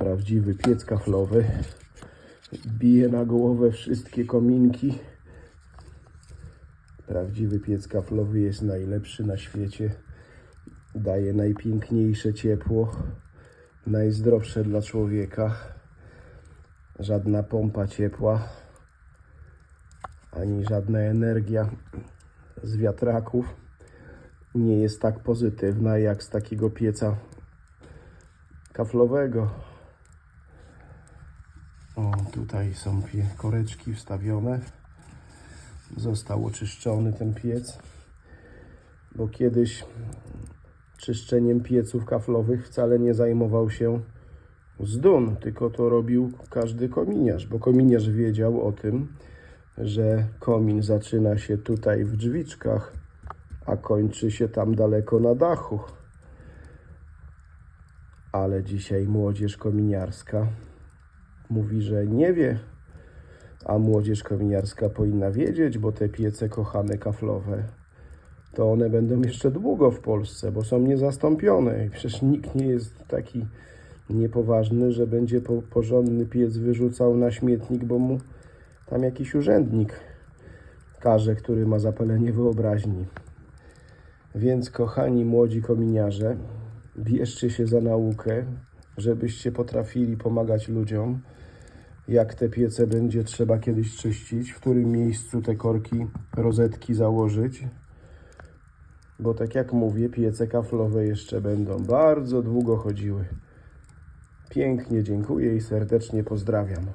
Prawdziwy piec kaflowy. Bije na głowę wszystkie kominki. Prawdziwy piec kaflowy jest najlepszy na świecie. Daje najpiękniejsze ciepło, najzdrowsze dla człowieka. Żadna pompa ciepła, ani żadna energia z wiatraków nie jest tak pozytywna jak z takiego pieca kaflowego. O, tutaj są koreczki wstawione. Został oczyszczony ten piec, bo kiedyś czyszczeniem pieców kaflowych wcale nie zajmował się zdun, tylko to robił każdy kominiarz, bo kominiarz wiedział o tym, że komin zaczyna się tutaj w drzwiczkach, a kończy się tam daleko na dachu. Ale dzisiaj młodzież kominiarska mówi, że nie wie, a młodzież kominiarska powinna wiedzieć, bo te piece kochane kaflowe, to one będą jeszcze długo w Polsce, bo są niezastąpione. I przecież nikt nie jest taki niepoważny, że będzie po, porządny piec wyrzucał na śmietnik, bo mu tam jakiś urzędnik każe, który ma zapalenie wyobraźni. Więc kochani młodzi kominiarze, bierzcie się za naukę, żebyście potrafili pomagać ludziom, jak te piece będzie trzeba kiedyś czyścić, w którym miejscu te korki, rozetki założyć. Bo tak jak mówię, piece kaflowe jeszcze będą bardzo długo chodziły. Pięknie dziękuję i serdecznie pozdrawiam.